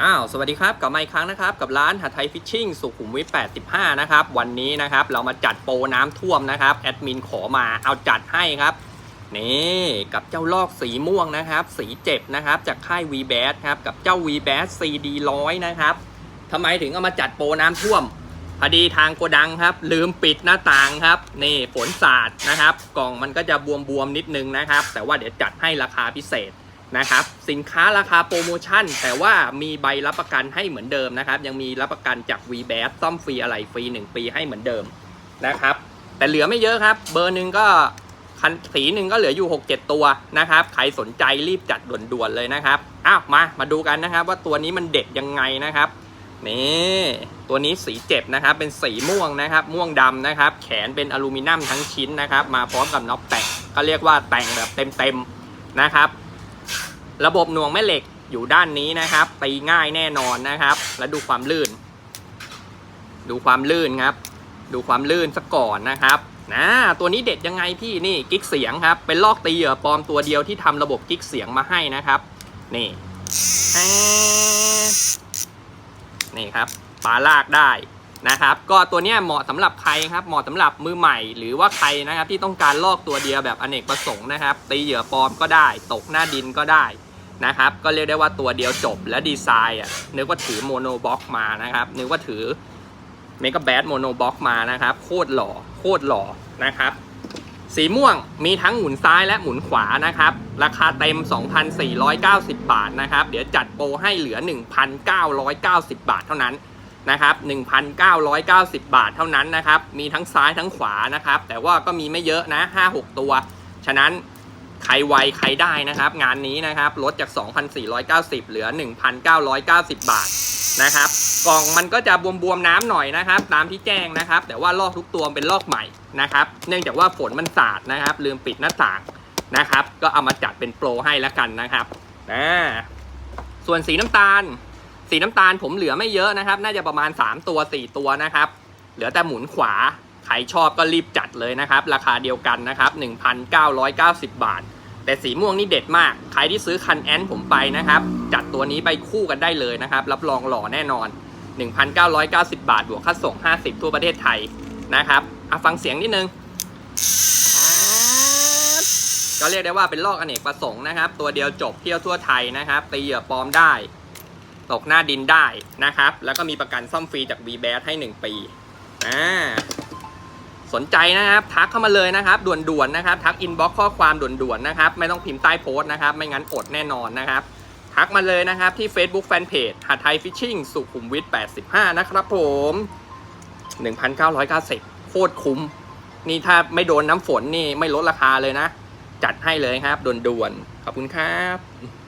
อ้าว สวัสดีครับ กลับมาอีกครั้งนะครับ กับร้านหาไทยฟิชชิ่งสุขุมวิท85 นะครับ วันนี้นะครับ เรามาจัดโปรน้ำท่วมนะครับ แอดมินขอมา เอาจัดให้ครับ นี่กับเจ้าลอกสีม่วงนะครับ สีเจ็บนะครับ จากค่าย v b a s ครับ กับเจ้า v b a s CD 100 นะครับทำไมถึงเอามาจัดโปรน้ำท่วม พอดีทางโกดังครับ ลืมปิดหน้าต่างครับ นี่ฝนสาดนะครับ กล่องมันก็จะบวมๆนิดนึงนะครับ แต่ว่าเดี๋ยวจัดให้ราคาพิเศษ นะครับ สินค้าราคาโปรโมชั่น แต่ว่ามีใบรับประกันให้เหมือนเดิมนะครับ ยังมีรับประกันจาก v b a s ซ่อมฟรีอะไรฟรี 1 ปีให้เหมือนเดิมนะครับ แต่เหลือไม่เยอะครับ เบอร์หนึ่งก็คันสีหนึ่งก็เหลืออยู่ 6-7 ตัวนะครับ ใครสนใจรีบจัดด่วนๆเลยนะครับอ้าวมามาดูกันนะครับ ว่าตัวนี้มันเด็ดยังไงนะครับนี่ตัวนี้สีเจ็บนะครับ เป็นสีม่วงนะครับ ม่วงดำนะครับ แขนเป็นอลูมิเนียมทั้งชิ้นนะครับ มาพร้อมกับน็อปแต่งก็เรียกว่าแต่งแบบเต็มๆนะครับ ระบบหน่วงแม่เหล็กอยู่ด้านนี้นะครับตีง่ายแน่นอนนะครับ แล้วดูความลื่น ดูความลื่นครับ ดูความลื่นซะก่อนนะครับนะตัวนี้เด็ดยังไงพี่นี่กิ๊กเสียงครับ เป็นลอกตีเหยื่อปลอมตัวเดียวที่ทำระบบกิ๊กเสียงมาให้นะครับ นี่นี่ครับปลาลากได้นะครับ ก็ตัวนี้เหมาะสำหรับใครครับเหมาะสำหรับมือใหม่ หรือว่าใครนะครับที่ต้องการลอกตัวเดียวแบบอเนกประสงค์นะครับ ตีเหยื่อปลอมก็ได้ ตกหน้าดินก็ได้ นะครับ ก็เรียกได้ว่าตัวเดียวจบและดีไซน์อะนึกว่าถือโมโนบ็อกมานะครับ นึกว่าถือเมกะแบดโมโนบ็อกมานะครับ โคตรหล่อโคตรหล่อนะครับ สีม่วงมีทั้งหมุนซ้ายและหมุนขวานะครับ ราคาเต็ม 2,490 บาทนะครับ เดี๋ยวจัดโปรให้เหลือ 1,990 บาทเท่านั้นนะครับ1,990 บาทเท่านั้นนะครับ มีทั้งซ้ายทั้งขวานะครับ แต่ว่าก็มีไม่เยอะนะ 5-6 ตัว ฉะนั้น ใครไวใครได้นะครับ งานนี้นะครับลดจาก 2,490 เหลือ 1,990 บาทนะครับ กล่องมันก็จะบวมๆน้ำหน่อยนะครับ ตามที่แจ้งนะครับ แต่ว่าลอกทุกตัวเป็นลอกใหม่นะครับ เนื่องจากว่าฝนมันสาดนะครับ ลืมปิดหน้าต่างนะครับ ก็เอามาจัดเป็นโปรให้แล้วกันนะครับอ่าส่วนสีน้ำตาล สีน้ำตาลผมเหลือไม่เยอะนะครับ น่าจะประมาณ 3 ตัว 4 ตัวนะครับ เหลือแต่หมุนขวาใครชอบก็รีบจัดเลยนะครับ ราคาเดียวกันนะครับ 1,990 บาท แต่สีม่วงนี่เด็ดมาก ใครที่ซื้อคันแอนผมไปนะครับ จัดตัวนี้ไปคู่กันได้เลยนะครับ รับรองหล่อแน่นอน 1,990 บาท บวกค่าส่ง 50 ทั่วประเทศไทยนะครับเอะฟังเสียงนิดนึง ก็เรียกได้ว่าเป็นลอกอเนกประสงค์นะครับ ตัวเดียวจบเที่ยวทั่วไทยนะครับตีเหยื่อปลอมได้ ตกหน้าดินได้นะครับ แล้วก็มีประกันซ่อมฟรีจาก v b a s ให้ 1 ปีอ่า สนใจนะครับ ทักเข้ามาเลยนะครับ ด่วนๆนะครับ ทักอินบ็อกข้อความด่วนๆนะครับ ไม่ต้องพิมพ์ใต้โพสต์นะครับ ไม่งั้นอดแน่นอนนะครับ ทักมาเลยนะครับที่ Facebook Fanpage หาไทยฟิชชิ่งสุขุมวิท85 นะครับผม 1,990 โคตรคุ้ม นี่ถ้าไม่โดนน้ำฝนนี่ไม่ลดราคาเลยนะ จัดให้เลยครับด่วนๆขอบคุณครับ